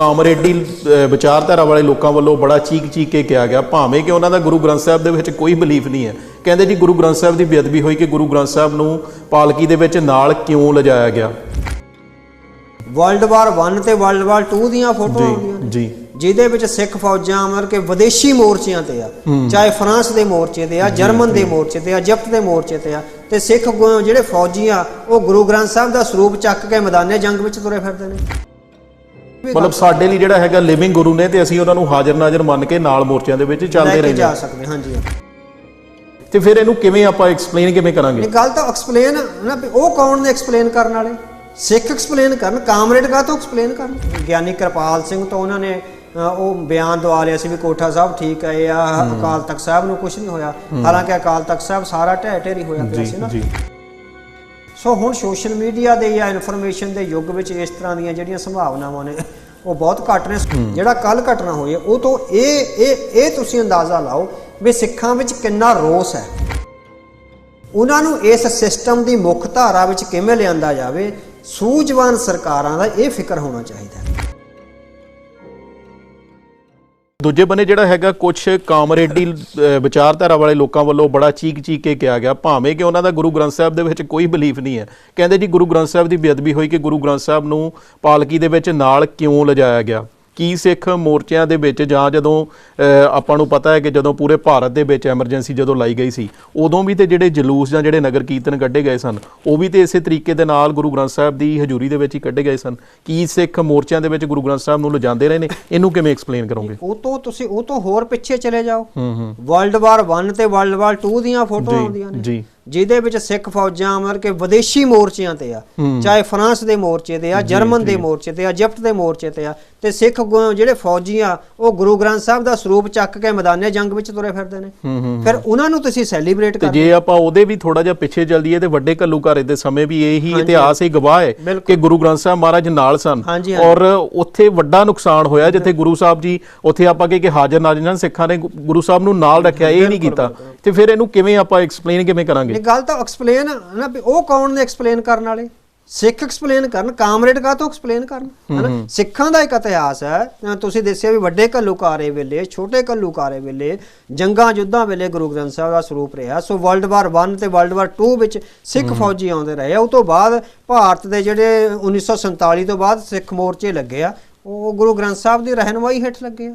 ਕਾਮਰੇਡੀ ਵਿਚਾਰਧਾਰਾ ਵਾਲੇ ਲੋਕਾਂ ਵੱਲੋਂ ਬੜਾ ਚੀਕ ਚੀਕ ਕੇ ਕਿਹਾ ਗਿਆ। ਭਾਵੇਂ ਕਿ ਉਹਨਾਂ ਦਾ ਗੁਰੂ ਗ੍ਰੰਥ ਸਾਹਿਬ ਦੇ ਵਿੱਚ ਕੋਈ ਬਲੀਫ ਨਹੀਂ ਹੈ। ਕਹਿੰਦੇ ਜੀ ਗੁਰੂ ਗ੍ਰੰਥ ਸਾਹਿਬ ਦੀ ਬੇਅਦਬੀ ਹੋਈ ਕਿ ਗੁਰੂ ਗ੍ਰੰਥ ਸਾਹਿਬ ਨੂੰ ਪਾਲਕੀ ਦੇ ਵਿੱਚ ਨਾਲ ਕਿਉਂ ਲਿਜਾਇਆ ਗਿਆ? ਵਰਲਡ ਵਾਰ 1 ਤੇ ਵਰਲਡ ਵਾਰ 2 ਦੀਆਂ ਫੋਟੋਆਂ ਆਉਂਦੀਆਂ ਨੇ। ਜੀ। ਜਿਹਦੇ ਵਿੱਚ ਸਿੱਖ ਫੌਜਾਂ ਮਤਲਬ ਕਿ ਵਿਦੇਸ਼ੀ ਮੋਰਚਿਆਂ ਤੇ ਆ। ਚਾਹੇ ਫਰਾਂਸ ਦੇ ਮੋਰਚੇ ਤੇ ਆ ਜਰਮਨ ਦੇ ਮੋਰਚੇ ਤੇ ਆ ਇਜਿਪਟ ਦੇ ਮੋਰਚੇ ਤੇ ਆ। ਤੇ ਸਿੱਖ ਜਿਹੜੇ ਫੌਜੀ ਆ ਉਹ ਗੁਰੂ ਗ੍ਰੰਥ ਸਾਹਿਬ ਦਾ ਸਰੂਪ ਚੱਕ ਕੇ ਮੈਦਾਨੇ ਜੰਗ ਵਿੱਚ ਤੁਰੇ ਫਿਰਦੇ ਨੇ। ਮਤਲਬ ਸਾਡੇ ਲਈ ਜਿਹੜਾ ਹੈਗਾ ਲਿਵਿੰਗ ਗੁਰੂ ਨੇ ਤੇ ਅਸੀਂ ਉਹਨਾਂ ਨੂੰ ਹਾਜ਼ਰ ਨਾਜ਼ਰ ਮੰਨ ਕੇ ਨਾਲ ਮੋਰਚਿਆਂ ਦੇ ਵਿੱਚ ਚੱਲਦੇ ਰਹਿੰਦੇ ਜਾ ਹਾਂ। ਸਕਦੇ ਹਾਂਜੀ। ਤੇ ਫਿਰ ਇਹਨੂੰ ਕਿਵੇਂ ਆਪਾਂ ਐਕਸਪਲੇਨ ਕਿਵੇਂ ਕਰਾਂਗੇ? ਇਹ ਗੱਲ ਤਾਂ ਐਕਸਪਲੇਨ ਨਾ ਉਹ ਕੌਣ ਨੇ ਐਕਸਪਲੇਨ ਕਰਨ ਵਾਲੇ? ਸਿੱਖ ਐਕਸਪਲੇਨ ਕਰਨ ਕਾਮਰੇਡ ਕਾ ਤੋਂ ਐਕਸਪਲੇਨ ਕਰਨ? ਗਿਆਨੀ ਕਿਰਪਾਲ ਸਿੰਘ ਤੋਂ ਉਹਨਾਂ ਨੇ ਉਹ ਬਿਆਨ ਦਵਾ ਲਿਆ ਸੀ ਵੀ ਕੋਠਾ ਸਾਹਿਬ ਠੀਕ ਹੈ ਆ ਅਕਾਲ ਤਖਤ ਸਾਹਿਬ ਨੂੰ ਕੁਝ ਨਹੀਂ ਹੋਇਆ। ਹਾਲਾਂਕਿ ਅਕਾਲ ਤਖਤ ਸਾਹਿਬ ਸਾਰਾ ਢਹਿ ਢੇਰੀ ਹੋਇਆ ਪਿਆ ਸੀ ਨਾ। ਜੀ। ਸੋ ਹੁਣ ਸੋਸ਼ਲ ਮੀਡੀਆ ਦੇ ਜਾਂ ਇਨਫੋਰਮੇਸ਼ਨ ਦੇ ਯੁੱਗ ਵਿੱਚ ਇਸ ਤਰ੍ਹਾਂ ਦੀਆਂ ਜਿਹੜੀਆਂ ਸੰਭਾਵਨਾਵਾਂ ਨੇ ਉਹ ਬਹੁਤ ਘੱਟ ਨੇ। ਜਿਹੜਾ ਕੱਲ ਘਟਨਾ ਹੋਈ ਉਹ ਤੋਂ ਇਹ ਇਹ ਇਹ ਤੁਸੀਂ ਅੰਦਾਜ਼ਾ ਲਾਓ ਵੀ ਸਿੱਖਾਂ ਵਿੱਚ ਕਿੰਨਾ ਰੋਸ ਹੈ। ਉਹਨਾਂ ਨੂੰ ਇਸ ਸਿਸਟਮ ਦੀ ਮੁੱਖ ਧਾਰਾ ਵਿੱਚ ਕਿਵੇਂ ਲਿਆਂਦਾ ਜਾਵੇ ਸੂਝਵਾਨ ਸਰਕਾਰਾਂ ਦਾ ਇਹ ਫਿਕਰ ਹੋਣਾ ਚਾਹੀਦਾ ਹੈ। ਦੂਜੇ ਬੰਨੇ ਜਿਹੜਾ ਹੈਗਾ ਕੁਝ ਕਾਮਰੇਡੀ ਵਿਚਾਰਧਾਰਾ ਵਾਲੇ ਲੋਕਾਂ ਵੱਲੋਂ ਬੜਾ ਚੀਕ ਚੀਕ ਕੇ ਕਿਹਾ ਗਿਆ। ਭਾਵੇਂ ਕਿ ਉਹਨਾਂ ਦਾ ਗੁਰੂ ਗ੍ਰੰਥ ਸਾਹਿਬ ਦੇ ਵਿੱਚ ਕੋਈ ਬਲੀਫ ਨਹੀਂ ਹੈ। ਕਹਿੰਦੇ ਜੀ ਗੁਰੂ ਗ੍ਰੰਥ ਸਾਹਿਬ ਦੀ ਬੇਅਦਬੀ ਹੋਈ ਕਿ ਗੁਰੂ ਗ੍ਰੰਥ ਸਾਹਿਬ ਨੂੰ ਪਾਲਕੀ ਦੇ ਵਿੱਚ ਨਾਲ ਕਿਉਂ ਲਿਜਾਇਆ ਗਿਆ? ਕੀ ਸਿੱਖ ਮੋਰਚਿਆਂ ਦੇ ਵਿੱਚ ਜਾਂ ਜਦੋਂ ਆਪਾਂ ਨੂੰ ਪਤਾ ਹੈ ਕਿ ਜਦੋਂ ਪੂਰੇ ਭਾਰਤ ਦੇ ਵਿੱਚ ਐਮਰਜੈਂਸੀ ਜਦੋਂ ਲਾਈ ਗਈ ਸੀ ਉਦੋਂ ਵੀ ਤੇ ਜਿਹੜੇ ਜਲੂਸ ਜਾਂ ਜਿਹੜੇ ਨਗਰ ਕੀਰਤਨ ਕੱਢੇ ਗਏ ਸਨ ਉਹ ਵੀ ਤੇ ਇਸੇ ਤਰੀਕੇ ਦੇ ਨਾਲ ਗੁਰੂ ਗ੍ਰੰਥ ਸਾਹਿਬ ਦੀ ਹਜ਼ੂਰੀ ਦੇ ਵਿੱਚ ਹੀ ਕੱਢੇ ਗਏ ਸਨ। ਕੀ ਸਿੱਖ ਮੋਰਚਿਆਂ ਦੇ ਵਿੱਚ ਗੁਰੂ ਗ੍ਰੰਥ ਸਾਹਿਬ ਨੂੰ ਲਿਜਾਂਦੇ ਰਹੇ ਨੇ? ਇਹਨੂੰ ਕਿਵੇਂ ਐਕਸਪਲੇਨ ਕਰੋਗੇ? ਉਹ ਤੋਂ ਤੁਸੀਂ ਉਹ ਤੋਂ ਹੋਰ ਪਿੱਛੇ ਚਲੇ ਜਾਓ। ਹੂੰ ਹੂੰ। ਵਰਲਡ ਵਾਰ 1 ਤੇ ਵਰਲਡ ਵਾਰ 2 ਦੀਆਂ ਫੋਟੋਆਂ ਆਉਂਦੀਆਂ ਨੇ। ਜੀ। ਜਿਹਦੇ ਵਿੱਚ ਸਿੱਖ ਫੌਜਾਂ ਮਤਲਬ ਕਿ ਵਿਦੇਸ਼ੀ ਮੋਰਚਿਆਂ ਤੇ ਆ। ਚਾਹੇ ਫਰਾਂਸ ਦੇ ਮੋਰਚੇ ਤੇ ਆ ਜਰਮਨ ਦੇ ਮੋਰਚੇ ਤੇ ਆ ਇਜਿਪਟ ਦੇ ਮੋਰਚੇ ਤੇ ਆ ਤੇ ਸਿੱਖ ਜਿਹੜੇ ਫੌਜੀ ਆ ਉਹ ਗੁਰੂ ਗ੍ਰੰਥ ਸਾਹਿਬ ਦਾ ਸਰੂਪ ਚੱਕ ਕੇ ਮੈਦਾਨੇ ਜੰਗ ਵਿੱਚ ਤੁਰੇ ਫਿਰਦੇ ਨੇ। ਫਿਰ ਉਹਨਾਂ ਨੂੰ ਤੁਸੀਂ ਸੈਲੀਬ੍ਰੇਟ ਤੇ ਕਰ ਜੇ ਆਪਾਂ ਉਹਦੇ ਵੀ ਥੋੜਾ ਜਿਹਾ ਪਿੱਛੇ ਚੱਲ ਜਾਈਏ ਤੇ ਵੱਡੇ ਘੱਲੂਘਾਰੇ ਦੇ ਸਮੇਂ ਵੀ ਇਹੀ ਇਤਿਹਾਸ ਹੀ ਗਵਾਹ ਹੈ। ਕਿ ਗੁਰੂ ਗ੍ਰੰਥ ਸਾਹਿਬ ਮਹਾਰਾਜ ਨਾਲ ਸਨ। ਔਰ ਉੱਥੇ ਵੱਡਾ ਨੁਕਸਾਨ ਹੋਇਆ ਜਿੱਥੇ ਗੁਰੂ ਸਾਹਿਬ ਜੀ ਉੱਥੇ ਆਪਾਂ ਕਹੇ ਕਿ ਹਾਜ਼ਰ ਨਾਜ਼ਰ ਨਾਲ ਸਿੱਖਾਂ ਨੇ ਗੁਰੂ ਸਾਹਿਬ ਨੂੰ ਨਾਲ ਰੱਖਿਆ ਇਹ ਨਹੀਂ ਕੀਤਾ। ਤੇ ਫਿਰ ਇਹਨੂੰ ਕਿਵੇਂ ਆਪਾਂ ਐਕਸਪਲੇਨ ਕਿਵੇਂ ਕਰਾਂਗੇ? ਇਹ ਗੱਲ ਤਾਂ ਐਕਸਪਲੇਨ ਨਾ ਵੀ ਉਹ ਕੌਣ ਨੇ ਐਕਸਪਲੇਨ ਕਰਨ ਵਾਲੇ? ਸਿੱਖ ਐਕਸਪਲੇਨ ਕਰਨ ਕਾਮਰੇਡ ਕਾ ਤੋਂ ਐਕਸਪਲੇਨ ਕਰਨ ਹਨਾ? ਸਿੱਖਾਂ ਦਾ ਇੱਕ ਇਤਿਹਾਸ ਹੈ ਤੁਸੀਂ ਦੱਸਿਆ ਵੀ ਵੱਡੇ ਘੱਲੂਕਾਰੇ ਵੇਲੇ ਛੋਟੇ ਘੱਲੂਕਾਰੇ ਵੇਲੇ ਜੰਗਾਂ ਯੁੱਧਾਂ ਵੇਲੇ ਗੁਰੂ ਗ੍ਰੰਥ ਸਾਹਿਬ ਦਾ ਸਰੂਪ ਰਿਹਾ। ਸੋ ਵਰਲਡ ਵਾਰ 1 ਤੇ ਵਰਲਡ ਵਾਰ 2 ਵਿੱਚ ਸਿੱਖ ਫੌਜੀ ਆਉਂਦੇ ਰਹੇ ਉਸ ਤੋਂ ਬਾਅਦ ਭਾਰਤ ਦੇ ਜਿਹੜੇ 1947 ਤੋਂ ਬਾਅਦ ਸਿੱਖ ਮੋਰਚੇ ਲੱਗੇ ਆ। ਉਹ ਗੁਰੂ ਗ੍ਰੰਥ ਸਾਹਿਬ ਦੀ ਰਹਿਨਮਾਈ ਹੇਠ ਲੱਗੇ ਆ।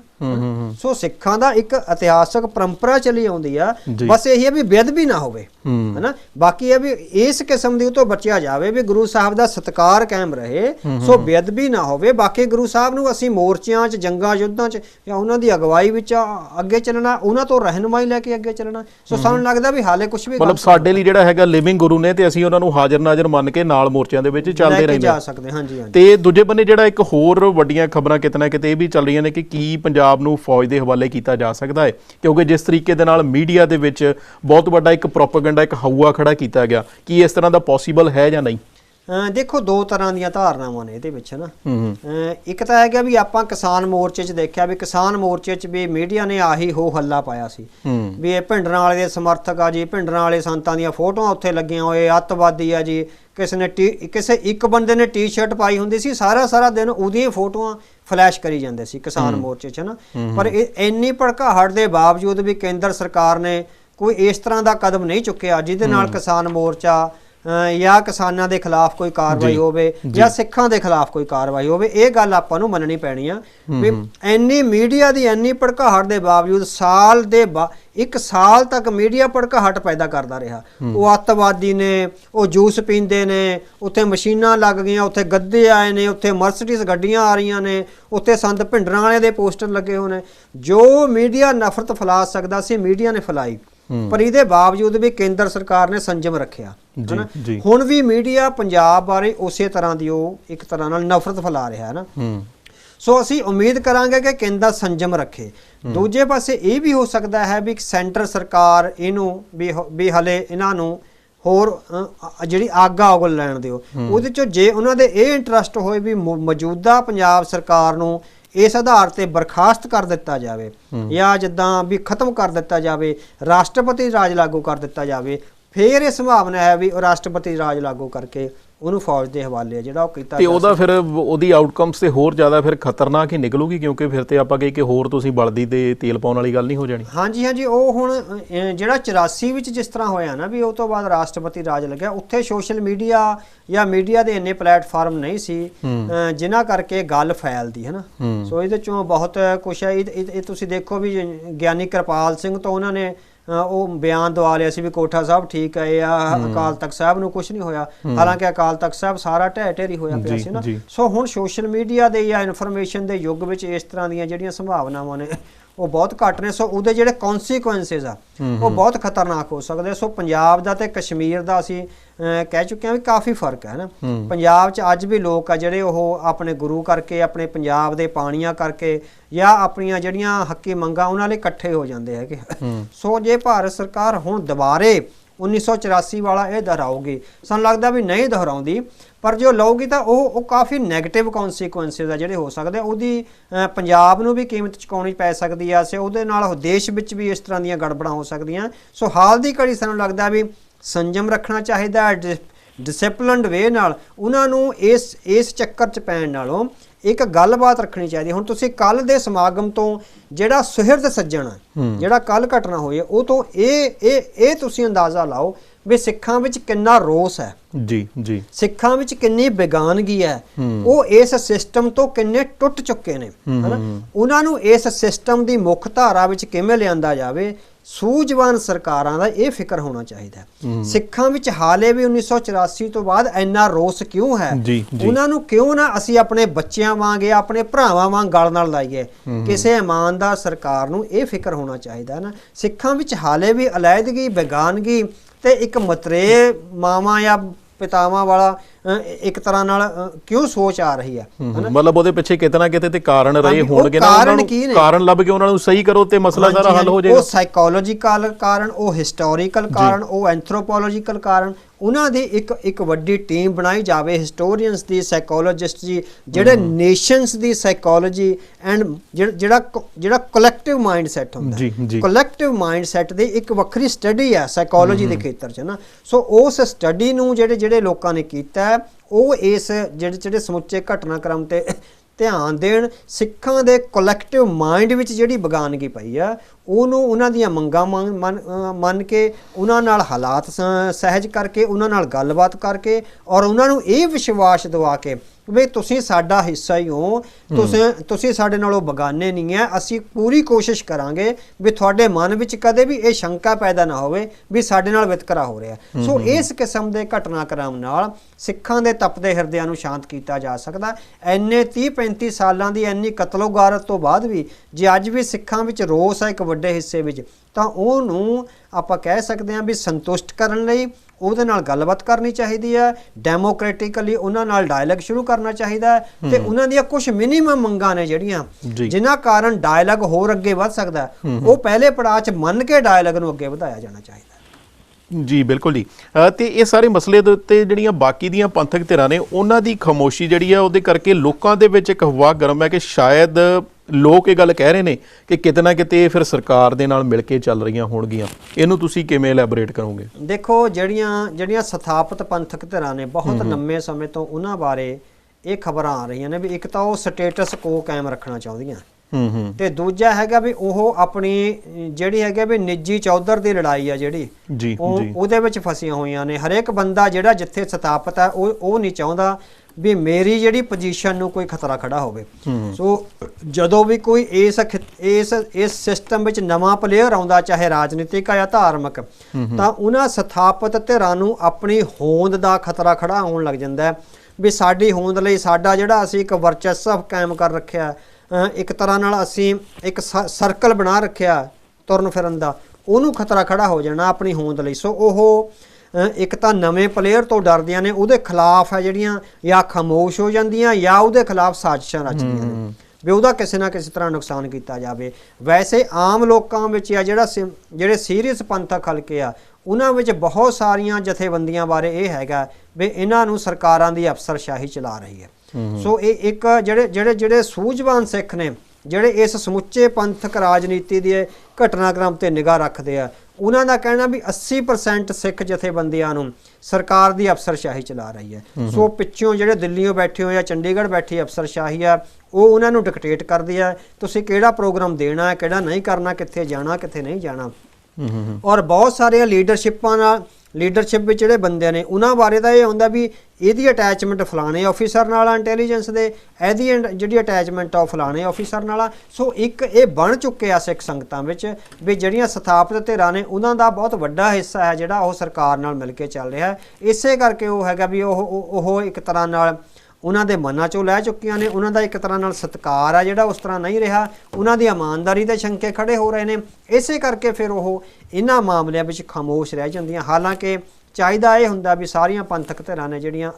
ਸੋ ਸਿੱਖਾਂ ਦਾ ਇੱਕ ਇਤਿਹਾਸਕ ਪਰੰਪਰਾ ਚੱਲੀ ਆਉਂਦੀ ਆ। ਬਸ ਇਹ ਹੈ ਵੀ ਬੇਅਦਬੀ ਨਾ ਹੋਵੇ ਹਨਾ? ਬਾਕੀ ਇਹ ਵੀ ਇਸ ਕਿਸਮ ਦੀ ਤੋਂ ਬਚਿਆ ਜਾਵੇ ਵੀ ਗੁਰੂ ਸਾਹਿਬ ਦਾ ਸਤਕਾਰ ਕਾਇਮ ਰਹੇ ਸੋ ਬੇਅਦਬੀ ਨਾ ਹੋਵੇ। ਬਾਕੀ ਗੁਰੂ ਸਾਹਿਬ ਨੂੰ ਅਸੀਂ ਮੋਰਚਿਆਂ 'ਚ ਜੰਗਾਂ ਯੁੱਧਾਂ 'ਚ ਜਾਂ ਉਹਨਾਂ ਦੀ ਅਗਵਾਈ ਵਿੱਚ ਅੱਗੇ ਚੱਲਣਾ ਉਹਨਾਂ ਤੋਂ ਰਹਿਨਮਾਈ ਲੈ ਕੇ ਅੱਗੇ ਚੱਲਣਾ। ਸੋ ਸਾਨੂੰ ਲੱਗਦਾ ਵੀ ਹਾਲੇ ਕੁਝ ਵੀ ਮਤਲਬ ਸਾਡੇ ਲਈ ਜਿਹੜਾ ਹੈਗਾ ਲਿਵਿੰਗ ਗੁਰੂ ਨੇ ਤੇ ਅਸੀਂ ਉਹਨਾਂ ਨੂੰ ਹਾਜ਼ਰ ਨਾਜ਼ਰ ਮੰਨ ਕੇ ਨਾਲ ਮੋਰਚਿਆਂ ਦੇ ਵਿੱਚ ਚੱਲਦੇ ਰਹਿੰਦੇ ਜਾ ਸਕਦੇ ਹਾਂਜੀ ਹਾਂਜੀ। ਤੇ ਦੂਜੇ ਬੰਨੇ ਜਿਹੜਾ ਇੱਕ ਹੋਰ ਵੱਡੀਆਂ ਖਬਰਾਂ ਕਿਤੇ ਨਾ ਕਿਤੇ ਇਹ ਵੀ ਚੱਲ ਰਹੀਆਂ ਨੇ ਕਿ ਕੀ ਪੰਜਾਬ ਨੂੰ ਫੌਜ ਦੇ ਹਵਾਲੇ ਕੀਤਾ ਜਾ ਸਕਦਾ ਹੈ। ਕਿਉਂਕਿ ਜਿਸ ਤਰੀਕੇ ਦੇ ਨਾਲ ਮੀਡੀਆ ਦੇ ਵਿੱਚ ਬਹੁਤ ਵੱਡਾ ਇੱਕ ਪ੍ਰੋਪਾਗੈਂਡਾ, ਇੱਕ ਹਊਆ ਖੜਾ ਕੀਤਾ ਗਿਆ। ਕੀ ਇਸ ਤਰ੍ਹਾਂ ਦਾ ਪੋਸੀਬਲ ਹੈ ਜਾਂ ਨਹੀਂ? ਦੇਖੋ ਦੋ ਤਰ੍ਹਾਂ ਦੀਆਂ ਧਾਰਨਾਵਾਂ ਨੇ ਇਹਦੇ ਵਿੱਚ ਨਾ ਇੱਕ ਤਾਂ ਹੈਗਾ ਵੀ ਆਪਾਂ ਕਿਸਾਨ ਮੋਰਚੇ 'ਚ ਦੇਖਿਆ ਵੀ ਕਿਸਾਨ ਮੋਰਚੇ 'ਚ ਵੀ ਮੀਡੀਆ ਨੇ ਆਹੀ ਹੋ ਹੱਲਾ ਪਾਇਆ ਸੀ। ਵੀ ਇਹ ਭਿੰਡਰਾਂ ਵਾਲੇ ਦੇ ਸਮਰਥਕ ਆ ਜੀ ਭਿੰਡਰਾਂ ਵਾਲੇ ਸੰਤਾਂ ਦੀਆਂ ਫੋਟੋਆਂ ਉੱਥੇ ਲੱਗੀਆਂ ਹੋਏ ਅੱਤਵਾਦੀ ਆ ਜੀ ਕਿਸੇ ਨੇ ਕਿਸੇ ਇੱਕ ਬੰਦੇ ਨੇ ਟੀ-ਸ਼ਰਟ ਪਾਈ ਹੁੰਦੀ ਸੀ ਸਾਰਾ ਸਾਰਾ ਦਿਨ ਉਹਦੀਆਂ ਫੋਟੋਆਂ ਫਲੈਸ਼ ਕਰੀ ਜਾਂਦੇ ਸੀ ਕਿਸਾਨ ਮੋਰਚੇ 'ਚ ਨਾ ਪਰ ਇੰਨੀ ਭੜਕਾਹਟ ਦੇ ਬਾਵਜੂਦ ਵੀ ਕੇਂਦਰ ਸਰਕਾਰ ਨੇ ਕੋਈ ਇਸ ਤਰ੍ਹਾਂ ਦਾ ਕਦਮ ਨਹੀਂ ਚੁੱਕਿਆ ਜਿਹਦੇ ਨਾਲ ਕਿਸਾਨ ਮੋਰਚਾ ਜਾਂ ਕਿਸਾਨਾਂ ਦੇ ਖਿਲਾਫ ਕੋਈ ਕਾਰਵਾਈ ਹੋਵੇ ਜਾਂ। ਸਿੱਖਾਂ ਦੇ ਖਿਲਾਫ ਕੋਈ ਕਾਰਵਾਈ ਹੋਵੇ ਇਹ ਗੱਲ ਆਪਾਂ ਨੂੰ ਮੰਨਣੀ ਪੈਣੀ ਆ ਵੀ ਇੰਨੀ ਮੀਡੀਆ ਦੀ ਇੰਨੀ ਭੜਕਾਹਟ ਦੇ ਬਾਵਜੂਦ ਸਾਲ ਦੇ ਇੱਕ ਸਾਲ ਤੱਕ ਮੀਡੀਆ ਭੜਕਾਹਟ ਪੈਦਾ ਕਰਦਾ ਰਿਹਾ। ਉਹ ਅੱਤਵਾਦੀ ਨੇ ਉਹ ਜੂਸ ਪੀਂਦੇ ਨੇ ਉੱਥੇ ਮਸ਼ੀਨਾਂ ਲੱਗ ਗਈਆਂ ਉੱਥੇ ਗੱਦੇ ਆਏ ਨੇ ਉੱਥੇ ਮਰਸੀਡੀਜ਼ ਗੱਡੀਆਂ ਆ ਰਹੀਆਂ ਨੇ ਉੱਥੇ ਸੰਤ ਭਿੰਡਰਾਂ ਵਾਲੇ ਦੇ ਪੋਸਟਰ ਲੱਗੇ ਨੇ। ਜੋ ਮੀਡੀਆ ਨਫ਼ਰਤ ਫੈਲਾ ਸਕਦਾ ਸੀ ਮੀਡੀਆ ਨੇ ਫੈਲਾਈ। ਪਰ ਇਹਦੇ ਬਾਵਜੂਦ ਵੀ ਕੇਂਦਰ ਸਰਕਾਰ ਨੇ ਸੰਜਮ ਰੱਖਿਆ ਹਨਾ? ਹੁਣ ਵੀ ਮੀਡੀਆ ਪੰਜਾਬ ਬਾਰੇ ਉਸੇ ਤਰ੍ਹਾਂ ਦੀ ਉਹ ਇੱਕ ਤਰ੍ਹਾਂ ਨਾਲ ਨਫ਼ਰਤ ਫੈਲਾ ਰਿਹਾ ਹੈ। ਨਾ ਸੋ ਅਸੀਂ ਉਮੀਦ ਕਰਾਂਗੇ ਕਿ ਕੇਂਦਰ ਸੰਜਮ ਰੱਖੇ। ਦੂਜੇ ਪਾਸੇ ਇਹ ਵੀ ਹੋ ਸਕਦਾ ਹੈ ਵੀ ਸੈਂਟਰ ਸਰਕਾਰ ਇਹਨੂੰ ਵੀ ਹਲੇ ਇਹਨਾਂ ਨੂੰ ਹੋਰ ਜਿਹੜੀ ਆਗਾ ਉਗਲ ਲੈਣ ਦਿਓ। ਉਹਦੇ ਚੋਂ ਜੇ ਉਹਨਾਂ ਦੇ ਇਹ ਇੰਟਰਸਟ ਹੋਏ ਵੀ ਮੌਜੂਦਾ ਪੰਜਾਬ ਸਰਕਾਰ ਨੂੰ ਇਸ ਆਧਾਰ ਤੇ ਬਰਖਾਸਤ ਕਰ ਦਿੱਤਾ ਜਾਵੇ ਜਾਂ ਜਿੱਦਾਂ ਵੀ ਖਤਮ ਕਰ ਦਿੱਤਾ ਜਾਵੇ ਰਾਸ਼ਟਰਪਤੀ ਰਾਜ ਲਾਗੂ ਕਰ ਦਿੱਤਾ ਜਾਵੇ ਫਿਰ ਇਹ ਸੰਭਾਵਨਾ ਹੈ ਵੀ ਉਹ ਰਾਸ਼ਟਰਪਤੀ ਰਾਜ ਲਾਗੂ ਕਰਕੇ ਉਹਨੂੰ ਫੌਜ ਦੇ ਹਵਾਲੇ ਜਿਹੜਾ ਉਹ ਕੀਤਾ ਤੇ ਉਹਦਾ ਫਿਰ ਉਹਦੀ ਆਊਟਕਮਸ ਤੇ ਹੋਰ ਜ਼ਿਆਦਾ ਫਿਰ ਖਤਰਨਾਕ ਹੀ ਨਿਕਲੂਗੀ ਕਿਉਂਕਿ ਫਿਰ ਤੇ ਆਪਾਂ ਕਹੀ ਕਿ ਹੋਰ ਤੁਸੀਂ ਬਲਦੀ ਤੇ ਤੇਲ ਪਾਉਣ ਵਾਲੀ ਗੱਲ ਨਹੀਂ ਹੋ ਜਾਣੀ। ਹਾਂਜੀ ਹਾਂਜੀ ਉਹ ਹੁਣ ਜਿਹੜਾ 84 ਵਿੱਚ ਜਿਸ ਤਰ੍ਹਾਂ ਹੋਇਆ ਨਾ ਵੀ ਉਹ ਤੋਂ ਬਾਅਦ ਰਾਸ਼ਟਰਪਤੀ ਰਾਜ ਲੱਗਿਆ ਉੱਥੇ ਸੋਸ਼ਲ ਮੀਡੀਆ ਜਾਂ ਮੀਡੀਆ ਦੇ ਇੰਨੇ ਪਲੇਟਫਾਰਮ ਨਹੀਂ ਸੀ ਜਿਨ੍ਹਾਂ ਕਰਕੇ ਗੱਲ ਫੈਲਦੀ ਹੈ। ਨਾ। ਸੋ ਇਹਦੇ ਚੋਂ ਬਹੁਤ ਕੁਛ ਹੈ ਇਹ- ਤੁਸੀਂ ਦੇਖੋ ਵੀ ਗਿਆਨੀ ਕਿਰਪਾਲ ਸਿੰਘ ਤੋਂ ਉਹਨਾਂ ਨੇ ਉਹ ਬਿਆਨ ਦਵਾ ਲਿਆ ਸੀ ਵੀ ਕੋਠਾ ਸਾਹਿਬ ਠੀਕ ਹੈ ਆ ਅਕਾਲ ਤਖਤ ਸਾਹਿਬ ਨੂੰ ਕੁਝ ਨਹੀਂ ਹੋਇਆ। ਹਾਲਾਂਕਿ ਅਕਾਲ ਤਖਤ ਸਾਹਿਬ ਸਾਰਾ ਢਹਿ ਢੇਰੀ ਹੋਇਆ ਪਿਆ ਸੀ ਨਾ। ਸੋ ਹੁਣ ਸੋਸ਼ਲ ਮੀਡੀਆ ਦੇ ਜਾਂ ਇਨਫੋਰਮੇਸ਼ਨ ਦੇ ਯੁੱਗ ਵਿੱਚ ਇਸ ਤਰ੍ਹਾਂ ਦੀਆਂ ਜਿਹੜੀਆਂ ਸੰਭਾਵਨਾਵਾਂ ਨੇ ਉਹ ਬਹੁਤ ਘੱਟ ਨੇ ਸੋ ਉਹਦੇ ਜਿਹੜੇ ਕਨਸੀਕੁਐਂਸਸ ਆ ਉਹ ਬਹੁਤ ਖਤਰਨਾਕ ਹੋ ਸਕਦੇ। ਸੋ ਪੰਜਾਬ ਦਾ ਤੇ ਕਸ਼ਮੀਰ ਦਾ ਅਸੀਂ ਕਹਿ ਚੁੱਕੇ ਹਾਂ ਵੀ ਕਾਫੀ ਫ਼ਰਕ ਹੈ ਨਾ। ਪੰਜਾਬ 'ਚ ਅੱਜ ਵੀ ਲੋਕ ਆ ਜਿਹੜੇ ਉਹ ਆਪਣੇ ਗੁਰੂ ਕਰਕੇ ਆਪਣੇ ਪੰਜਾਬ ਦੇ ਪਾਣੀਆਂ ਕਰਕੇ ਜਾਂ ਆਪਣੀਆਂ ਜਿਹੜੀਆਂ ਹੱਕੀ ਮੰਗਾਂ ਉਹਨਾਂ ਲਈ ਇਕੱਠੇ ਹੋ ਜਾਂਦੇ ਹੈਗੇ। ਸੋ ਜੇ ਭਾਰਤ ਸਰਕਾਰ ਹੁਣ ਦੁਬਾਰੇ 1984 ਵਾਲਾ ਇਹ ਦੁਹਰਾਊਗੀ ਸਾਨੂੰ ਲੱਗਦਾ ਵੀ ਨਹੀਂ ਦੁਹਰਾਉਂਦੀ, ਪਰ ਜੋ ਲਊਗੀ ਤਾਂ ਉਹ ਉਹ ਕਾਫੀ 네ਗੇਟਿਵ ਕਨਸੀਕੁਐਂਸਸ ਆ ਜਿਹੜੇ ਹੋ ਸਕਦੇ ਆ। ਉਹਦੀ ਪੰਜਾਬ ਨੂੰ ਵੀ ਕੀਮਤ ਚੁਕਾਉਣੀ ਪੈ ਸਕਦੀ ਆ ਸੇ ਉਹਦੇ ਨਾਲ ਉਹ ਦੇਸ਼ ਵਿੱਚ ਵੀ ਇਸ ਤਰ੍ਹਾਂ ਦੀਆਂ ਗੜਬੜਾਂ ਹੋ ਸਕਦੀਆਂ। ਸੋ ਹਾਲ ਦੀ ਘੜੀ ਸਾਨੂੰ ਲੱਗਦਾ ਵੀ ਸੰਜਮ ਰੱਖਣਾ ਚਾਹੀਦਾ ਹੈ ਡਿਸਪਲਿਨਡ ਵੇ ਨਾਲ। ਉਹਨਾਂ ਨੂੰ ਇਸ ਇਸ ਚੱਕਰ 'ਚ ਪੈਣ ਨਾਲੋਂ ਇੱਕ ਗੱਲਬਾਤ ਰੱਖਣੀ ਚਾਹੀਦੀ। ਹੁਣ ਤੁਸੀਂ ਕੱਲ ਦੇ ਸਮਾਗਮ ਤੋਂ ਜਿਹੜਾ ਸੁਹਿਰਦ ਸੱਜਣ ਜਿਹੜਾ ਕੱਲ ਘਟਨਾ ਹੋਈ ਹੈ ਉਹ ਤੋਂ ਇਹ ਇਹ ਇਹ ਤੁਸੀਂ ਅੰਦਾਜ਼ਾ ਲਾਓ ਵੀ ਸਿੱਖਾਂ ਵਿੱਚ ਕਿੰਨਾ ਰੋਸ ਹੈ। ਜੀ ਜੀ। ਸਿੱਖਾਂ ਵਿੱਚ ਕਿੰਨੀ ਬੇਗਾਨਗੀ ਹੈ। ਉਹ ਇਸ ਸਿਸਟਮ ਤੋਂ ਕਿੰਨੇ ਟੁੱਟ ਚੁੱਕੇ ਨੇ ਹਨਾ? ਉਹਨਾਂ ਨੂੰ ਇਸ ਸਿਸਟਮ ਦੀ ਮੁੱਖ ਧਾਰਾ ਵਿੱਚ ਕਿਵੇਂ ਲਿਆਂਦਾ ਜਾਵੇ ਸੂਝਵਾਨ ਸਰਕਾਰਾਂ ਦਾ ਇਹ ਫਿਕਰ ਹੋਣਾ ਚਾਹੀਦਾ ਹੈ। ਸਿੱਖਾਂ ਵਿੱਚ ਹਾਲੇ ਵੀ 1984 ਤੋਂ ਬਾਅਦ ਇੰਨਾ ਰੋਸ ਕਿਉਂ ਹੈ। ਉਹਨਾਂ ਨੂੰ ਕਿਉਂ ਨਾ ਅਸੀਂ ਆਪਣੇ ਬੱਚਿਆਂ ਵਾਂਗ ਜਾਂ ਆਪਣੇ ਭਰਾਵਾਂ ਵਾਂਗ ਗਲ ਨਾਲ ਲਾਈਏ? ਕਿਸੇ ਇਮਾਨਦਾਰ ਸਰਕਾਰ ਨੂੰ ਇਹ ਫਿਕਰ ਹੋਣਾ ਚਾਹੀਦਾ ਹੈ ਨਾ। ਸਿੱਖਾਂ ਵਿੱਚ ਹਾਲੇ ਵੀ ਅਲੈਦਗੀ ਬੇਗਾਨਗੀ ਤੇ ਇੱਕ ਮਤਰੇ ਮਾਵਾਂ ਜਾਂ ਪਿਤਾਵਾਂ ਵਾਲਾ ਇੱਕ ਤਰ੍ਹਾਂ ਨਾਲ ਕਿਉਂ ਸੋਚ ਆ ਰਹੀ ਹੈ। ਮਤਲਬ ਉਹਦੇ ਪਿੱਛੇ ਕਿਤੇ ਨਾ ਕਿਤੇ ਤੇ ਕਾਰਨ ਰਹੇ ਹੋਣਗੇ ਨਾ ਉਹਨਾਂ ਕਾਰਨ ਨੂੰ? ਕਾਰਨ ਲੱਭ ਕੇ ਉਹਨਾਂ ਨੂੰ ਸਹੀ ਕਰੋ ਤੇ ਮਸਲਾ ਸਾਰਾ ਹੱਲ ਹੋ ਜਾਏਗਾ। ਉਹ ਸਾਈਕੋਲੋਜੀਕਲ ਕਾਰਨ ਉਹ ਹਿਸਟੋਰੀਕਲ ਕਾਰਨ ਉਹ ਐਂਥਰੋਪੋਲੋਜੀਕਲ ਕਾਰਨ ਉਹਨਾਂ ਦੀ ਇੱਕ ਇੱਕ ਵੱਡੀ ਟੀਮ ਬਣਾਈ ਜਾਵੇ ਹਿਸਟੋਰੀਅਨਸ ਦੀ ਸਾਈਕੋਲੋਜਿਸਟ ਜੀ ਜਿਹੜੇ ਨੇਸ਼ਨਸ ਦੀ ਸਾਈਕੋਲੋਜੀ ਐਂਡ ਜਿਹੜਾ ਜਿਹੜਾ ਕਲੈਕਟਿਵ ਮਾਈਂਡ ਸੈਟ ਹੁੰਦਾ। ਕਲੈਕਟਿਵ ਮਾਈਂਡ ਸੈਟ ਦੀ ਇੱਕ ਵੱਖਰੀ ਸਟੱਡੀ ਹੈ ਸਾਈਕੋਲੋਜੀ ਦੇ ਖੇਤਰ 'ਚ ਨਾ। ਸੋ ਉਸ ਸਟੱਡੀ ਨੂੰ ਜਿਹੜੇ ਜਿਹੜੇ ਲੋਕਾਂ ਨੇ ਕੀਤਾ ਉਹ ਇਸ ਜਿਹੜੇ ਜਿਹੜੇ ਸਮੁੱਚੇ ਘਟਨਾਕ੍ਰਮ ਤੇ ਧਿਆਨ ਦੇਣ, ਸਿੱਖਾਂ ਦੇ ਕਲੈਕਟਿਵ ਮਾਈਂਡ ਵਿੱਚ ਜਿਹੜੀ ਬਗਾਨਗੀ ਪਈ ਆ, ਉਹਨੂੰ ਉਹਨਾਂ ਦੀਆਂ ਮੰਗਾਂ ਮੰਨ- ਮੰਨ ਮੰਨ ਕੇ, ਉਹਨਾਂ ਨਾਲ ਹਾਲਾਤ ਸ- ਸਹਿਜ ਕਰਕੇ, ਉਹਨਾਂ ਨਾਲ ਗੱਲਬਾਤ ਕਰਕੇ ਔਰ ਉਹਨਾਂ ਨੂੰ ਇਹ ਵਿਸ਼ਵਾਸ ਦਿਵਾ ਕੇ ਵੀ ਤੁਸੀਂ ਸਾਡਾ ਹਿੱਸਾ ਹੀ ਹੋ। ਤੁਸੀਂ ਤੁਸੀਂ ਸਾਡੇ ਨਾਲੋਂ ਬਗਾਨੇ ਨਹੀਂ ਹੈ ਅਸੀਂ ਪੂਰੀ ਕੋਸ਼ਿਸ਼ ਕਰਾਂਗੇ ਵੀ ਤੁਹਾਡੇ ਮਨ ਵਿੱਚ ਕਦੇ ਵੀ ਇਹ ਸ਼ੰਕਾ ਪੈਦਾ ਨਾ ਹੋਵੇ ਵੀ ਸਾਡੇ ਨਾਲ ਵਿਤਕਰਾ ਹੋ ਰਿਹਾ। ਸੋ ਇਸ ਕਿਸਮ ਦੇ ਘਟਨਾਕ੍ਰਮ ਨਾਲ ਸਿੱਖਾਂ ਦੇ ਤਪਦੇ ਹਿਰਦਿਆਂ ਨੂੰ ਸ਼ਾਂਤ ਕੀਤਾ ਜਾ ਸਕਦਾ। ਐਨੇ 30 35 ਸਾਲਾਂ ਦੀ ਐਨੀ ਕਤਲੋਗਾਰਤ ਤੋਂ ਬਾਅਦ ਵੀ ਜੇ ਅੱਜ ਵੀ ਸਿੱਖਾਂ ਵਿੱਚ ਰੋਸ ਹੈ ਇੱਕ ਵੱਡੇ ਹਿੱਸੇ ਵਿੱਚ ਤਾਂ ਉਹਨੂੰ ਆਪਾਂ ਕਹਿ ਸਕਦੇ ਹਾਂ ਵੀ ਸੰਤੁਸ਼ਟ ਕਰਨ ਲਈ ਉਹਦੇ ਨਾਲ ਗੱਲਬਾਤ ਕਰਨੀ ਚਾਹੀਦੀ ਹੈ ਡੈਮੋਕ੍ਰੈਟਿਕਲੀ ਉਹਨਾਂ ਨਾਲ ਡਾਇਲੌਗ ਸ਼ੁਰੂ ਕਰਨਾ ਚਾਹੀਦਾ ਹੈ ਤੇ ਉਹਨਾਂ ਦੀਆਂ ਕੁਝ ਮਿਨੀਮਮ ਮੰਗਾਂ ਨੇ ਜਿਹੜੀਆਂ। ਜਿਨ੍ਹਾਂ ਕਾਰਨ ਡਾਇਲੌਗ ਹੋਰ ਅੱਗੇ ਵੱਧ ਸਕਦਾ ਉਹ ਪਹਿਲੇ ਪੜਾਅ 'ਚ ਮੰਨ ਕੇ ਡਾਇਲੌਗ ਨੂੰ ਅੱਗੇ ਵਧਾਇਆ ਜਾਣਾ ਚਾਹੀਦਾ ਹੈ। ਜੀ ਬਿਲਕੁਲ ਜੀ ਤੇ ਇਹ ਸਾਰੇ ਮਸਲੇ ਦੇ ਉੱਤੇ ਜਿਹੜੀਆਂ ਬਾਕੀ ਦੀਆਂ ਪੰਥਕ ਧਿਰਾਂ ਨੇ ਉਹਨਾਂ ਦੀ ਖਾਮੋਸ਼ੀ ਜਿਹੜੀ ਆ ਉਹਦੇ ਕਰਕੇ ਲੋਕਾਂ ਦੇ ਵਿੱਚ ਇੱਕ ਹਵਾ ਗਰਮ ਹੈ ਕਿ ਸ਼ਾਇਦ ਲੋਕ ਇਹ ਗੱਲ ਕਹਿ ਰਹੇ ਨੇ ਕਿ ਕਿਤੇ ਨਾ ਕਿਤੇ ਇਹ ਫਿਰ ਸਰਕਾਰ ਦੇ ਨਾਲ ਮਿਲ ਕੇ ਚੱਲ ਰਹੀਆਂ ਹੋਣਗੀਆਂ। ਇਹਨੂੰ ਤੁਸੀਂ ਕਿਵੇਂ ਐਲੈਬੋਰੇਟ ਕਰੋਗੇ? ਦੇਖੋ ਜਿਹੜੀਆਂ ਜਿਹੜੀਆਂ ਸਥਾਪਿਤ ਪੰਥਕ ਧਿਰਾਂ ਨੇ ਬਹੁਤ ਲੰਮੇ ਸਮੇਂ ਤੋਂ ਉਹਨਾਂ ਬਾਰੇ ਇਹ ਖਬਰਾਂ ਆ ਰਹੀਆਂ ਨੇ ਵੀ ਇੱਕ ਤਾਂ ਉਹ ਸਟੇਟਸ ਕੋ ਕਾਇਮ ਰੱਖਣਾ ਚਾਹੁੰਦੀਆਂ। ਹੂੰ ਹੂੰ। ਤੇ ਦੂਜਾ ਹੈਗਾ ਵੀ ਉਹ ਆਪਣੀ ਜਿਹੜੀ ਹੈਗਾ ਵੀ ਨਿੱਜੀ ਚੌਧਰ ਦੀ ਲੜਾਈ ਆ ਜਿਹੜੀ ਉਹ ਉਹਦੇ ਵਿੱਚ ਫਸੀਆਂ ਹੋਈਆਂ ਨੇ। ਹਰੇਕ ਬੰਦਾ ਜਿਹੜਾ ਜਿੱਥੇ ਸਥਾਪਿਤ ਹੈ ਉਹ ਉਹ ਨਹੀਂ ਚਾਹੁੰਦਾ ਵੀ ਮੇਰੀ ਜਿਹੜੀ ਪੋਜੀਸ਼ਨ ਨੂੰ ਕੋਈ ਖਤਰਾ ਖੜਾ ਹੋਵੇ। ਸੋ ਜਦੋਂ ਵੀ ਕੋਈ ਇਸ ਇਸ ਇਸ ਸਿਸਟਮ ਵਿੱਚ ਨਵਾਂ ਪਲੇਅਰ ਆਉਂਦਾ ਚਾਹੇ ਰਾਜਨੀਤਿਕ ਆ ਜਾਂ ਧਾਰਮਿਕ ਤਾਂ ਉਹਨਾਂ ਸਥਾਪਿਤ ਧਿਰਾਂ ਨੂੰ ਆਪਣੀ ਹੋਂਦ ਦਾ ਖਤਰਾ ਖੜਾ ਹੋਣ ਲੱਗ ਜਾਂਦਾ ਹੈ ਵੀ ਸਾਡੀ ਹੋਂਦ ਲਈ ਸਾਡਾ ਜਿਹੜਾ ਅਸੀਂ ਇੱਕ ਵਰਚਸਵ ਕਾਇਮ ਕਰ ਰੱਖਿਆ ਇੱਕ ਤਰ੍ਹਾਂ ਨਾਲ ਅਸੀਂ ਇੱਕ ਸਰਕਲ ਬਣਾ ਰੱਖਿਆ ਤੁਰਨ ਫਿਰਨ ਦਾ ਉਹਨੂੰ ਖਤਰਾ ਖੜਾ ਹੋ ਜਾਣਾ ਆਪਣੀ ਹੋਂਦ ਲਈ। ਸੋ ਉਹ ਇੱਕ ਤਾਂ ਨਵੇਂ ਪਲੇਅਰ ਤੋਂ ਡਰਦੀਆਂ ਨੇ ਉਹਦੇ ਖਿਲਾਫ ਹੈ ਜਿਹੜੀਆਂ ਜਾਂ ਖਾਮੋਸ਼ ਹੋ ਜਾਂਦੀਆਂ ਜਾਂ ਉਹਦੇ ਖਿਲਾਫ ਸਾਜ਼ਿਸ਼ਾਂ ਰਚਦੀਆਂ ਨੇ। ਵੀ ਉਹਦਾ ਕਿਸੇ ਨਾ ਕਿਸੇ ਤਰ੍ਹਾਂ ਨੁਕਸਾਨ ਕੀਤਾ ਜਾਵੇ। ਵੈਸੇ ਆਮ ਲੋਕਾਂ ਵਿੱਚ ਆ ਜਿਹੜਾ ਜਿਹੜੇ ਸੀਰੀਅਸ ਪੰਥਕ ਹਲਕੇ ਆ ਉਹਨਾਂ ਵਿੱਚ ਬਹੁਤ ਸਾਰੀਆਂ ਜਥੇਬੰਦੀਆਂ ਬਾਰੇ ਇਹ ਹੈਗਾ ਵੀ ਇਹਨਾਂ ਨੂੰ ਸਰਕਾਰਾਂ ਦੀ ਅਫਸਰਸ਼ਾਹੀ ਚਲਾ ਰਹੀ ਹੈ। ਸੋ ਇਹ ਇੱਕ ਜਿਹੜੇ ਜਿਹੜੇ ਜਿਹੜੇ ਸੂਝਵਾਨ ਸਿੱਖ ਨੇ ਜਿਹੜੇ ਇਸ ਸਮੁੱਚੇ ਪੰਥਕ ਰਾਜਨੀਤੀ ਦੇ ਘਟਨਾਕ੍ਰਮ ਤੇ ਨਿਗਾਹ ਰੱਖਦੇ ਆ ਉਹਨਾਂ ਦਾ ਕਹਿਣਾ ਵੀ 80% ਸਿੱਖ ਜਥੇਬੰਦੀਆਂ ਨੂੰ ਸਰਕਾਰ ਦੀ ਅਫਸਰਸ਼ਾਹੀ ਚਲਾ ਰਹੀ ਹੈ। ਸੋ ਪਿੱਛੋਂ ਜਿਹੜੇ ਦਿੱਲੀੋਂ ਬੈਠੇ ਹੋਏ ਆ ਚੰਡੀਗੜ੍ਹ ਬੈਠੀ ਅਫਸਰਸ਼ਾਹੀ ਆ ਉਹ ਉਹਨਾਂ ਨੂੰ ਡਿਕਟੇਟ ਕਰਦੀ ਆ ਤੁਸੀਂ ਕਿਹੜਾ ਪ੍ਰੋਗਰਾਮ ਦੇਣਾ ਹੈ ਕਿਹੜਾ ਨਹੀਂ ਕਰਨਾ ਕਿੱਥੇ ਜਾਣਾ ਕਿੱਥੇ ਨਹੀਂ ਜਾਣਾ। ਔਰ ਬਹੁਤ ਸਾਰੇ ਲੀਡਰਸ਼ਿਪਾਂ ਨਾਲ ਲੀਡਰਸ਼ਿਪ ਵਿੱਚ ਜਿਹੜੇ ਬੰਦੇ ਨੇ, ਉਹਨਾਂ ਬਾਰੇ ਤਾਂ ਇਹ ਹੁੰਦਾ ਵੀ ਇਹਦੀ ਅਟੈਚਮੈਂਟ ਫਲਾਣੇ ਆਫੀਸਰ ਨਾਲ ਆ ਇੰਟੈਲੀਜੈਂਸ ਦੇ, ਇਹਦੀ ਅਟ- ਜਿਹੜੀ ਅਟੈਚਮੈਂਟ ਆ ਉਹ ਫਲਾਣੇ ਆਫੀਸਰ ਨਾਲ ਆ। ਸੋ ਇੱਕ ਇਹ ਬਣ ਚੁੱਕੇ ਆ ਸਿੱਖ ਸੰਗਤਾਂ ਵਿੱਚ ਵੀ ਜਿਹੜੀਆਂ ਸਥਾਪਿਤ ਧਿਰਾਂ ਨੇ, ਉਹਨਾਂ ਦਾ ਬਹੁਤ ਵੱਡਾ ਹਿੱਸਾ ਹੈ ਜਿਹੜਾ ਉਹ ਸਰਕਾਰ ਨਾਲ ਮਿਲ ਕੇ ਚੱਲ ਰਿਹਾ ਇਸੇ ਕਰਕੇ ਉਹ ਹੈਗਾ ਵੀ ਉਹ ਉਹ ਇੱਕ ਤਰ੍ਹਾਂ ਨਾਲ ਉਹਨਾਂ ਦੇ ਮਨਾਂ ਚੋਂ ਲੈ ਚੁੱਕੀਆਂ ਨੇ। ਉਹਨਾਂ ਦਾ ਇੱਕ ਤਰ੍ਹਾਂ ਨਾਲ ਸਤਕਾਰ ਆ ਜਿਹੜਾ ਉਸ ਤਰ੍ਹਾਂ ਨਹੀਂ ਰਿਹਾ। ਉਹਨਾਂ ਦੀ ਇਮਾਨਦਾਰੀ ਦੇ ਸ਼ੰਕੇ ਖੜੇ ਹੋ ਰਹੇ ਨੇ। ਇਸੇ ਕਰਕੇ ਫਿਰ ਉਹ ਇਹਨਾਂ ਮਾਮਲਿਆਂ ਵਿੱਚ ਖਾਮੋਸ਼ ਰਹਿ ਜਾਂਦੀਆਂ। ਹਾਲਾਂਕਿ ਚਾਹੀਦਾ ਇਹ ਹੁੰਦਾ ਵੀ ਸਾਰੀਆਂ ਪੰਥਕ ਧਿਰਾਂ ਨੇ ਜਿਹੜੀਆਂ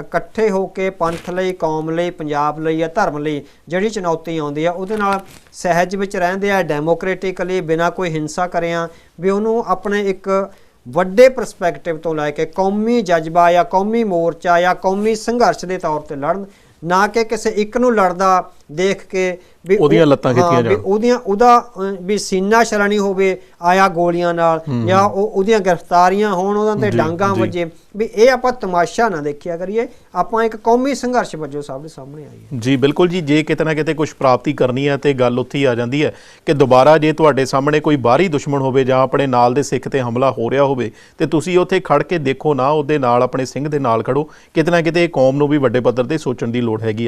ਇਕੱਠੇ ਹੋ ਕੇ ਪੰਥ ਲਈ, ਕੌਮ ਲਈ, ਪੰਜਾਬ ਲਈ ਜਾਂ ਧਰਮ ਲਈ ਜਿਹੜੀ ਚੁਣੌਤੀ ਆਉਂਦੀ ਆ, ਉਹਦੇ ਨਾਲ ਸਹਿਜ ਵਿੱਚ ਰਹਿੰਦੇ ਆ, ਡੈਮੋਕ੍ਰੈਟਿਕਲੀ ਬਿਨਾਂ ਕੋਈ ਹਿੰਸਾ ਕਰਿਆ ਵੀ ਉਹਨੂੰ ਆਪਣੇ ਇੱਕ ਵੱਡੇ ਪਰਸਪੈਕਟਿਵ ਤੋਂ ਲੈ ਕੇ ਕੌਮੀ ਜਜ਼ਬਾ ਜਾਂ ਕੌਮੀ ਮੋਰਚਾ ਜਾਂ ਕੌਮੀ ਸੰਘਰਸ਼ ਦੇ ਤੌਰ ਤੇ ਲੜਨ, ਨਾ ਕਿ ਕਿਸੇ ਇੱਕ ਨੂੰ ਲੜਦਾ ਦੇਖ ਕੇ ਵੀ ਉਹ- ਉਹਦੀਆਂ ਲੱਤਾਂ ਖਿੱਚੀਆਂ ਜਾਣ। ਉਹਦੀਆਂ ਉਹਦਾ ਵੀ ਸੀਨਾ ਸ਼ਰਣੀ ਹੋਵੇ ਆਇਆ ਗੋਲੀਆਂ ਨਾਲ ਜਾਂ ਉਹ ਉਹਦੀਆਂ ਗ੍ਰਿਫਤਾਰੀਆਂ ਹੋਣ ਉਹਨਾਂ ਤੇ ਡਾਂਗਾ। ਵੱਜੇ। ਵੀ ਇਹ ਆਪਾਂ ਤਮਾਸ਼ਾ ਨਾ ਦੇਖਿਆ ਕਰੀਏ। ਆਪਾਂ ਇੱਕ ਕੌਮੀ ਸੰਘਰਸ਼ ਵਜੋਂ ਸਭ ਦੇ ਸਾਹਮਣੇ ਆਈਏ ਜੀ ਬਿਲਕੁਲ ਜੀ। ਜੇ ਕਿਤੇ ਨਾ ਕਿਤੇ ਕੁਝ ਪ੍ਰਾਪਤੀ ਕਰਨੀ ਹੈ ਤੇ ਗੱਲ ਉੱਥੇ ਹੀ ਆ ਜਾਂਦੀ ਹੈ ਕਿ ਦੁਬਾਰਾ ਜੇ ਤੁਹਾਡੇ ਸਾਹਮਣੇ ਕੋਈ ਬਾਹਰੀ ਦੁਸ਼ਮਣ ਹੋਵੇ ਜਾਂ ਆਪਣੇ ਨਾਲ ਦੇ ਸਿੱਖ ਤੇ ਹਮਲਾ ਹੋ ਰਿਹਾ ਹੋਵੇ ਤੇ ਤੁਸੀਂ ਉੱਥੇ ਖੜ ਕੇ ਦੇਖੋ ਨਾ ਉਹਦੇ ਨਾਲ ਆਪਣੇ ਸਿੰਘ ਦੇ ਨਾਲ ਖੜੋ। ਕਿਤੇ ਨਾ ਕਿਤੇ ਇਹ ਕੌਮ ਨੂੰ ਵੀ ਵੱਡੇ ਪੱਧਰ ਤੇ ਸੋਚਣ ਦੀ ਲੋੜ ਹੈਗੀ ਆ।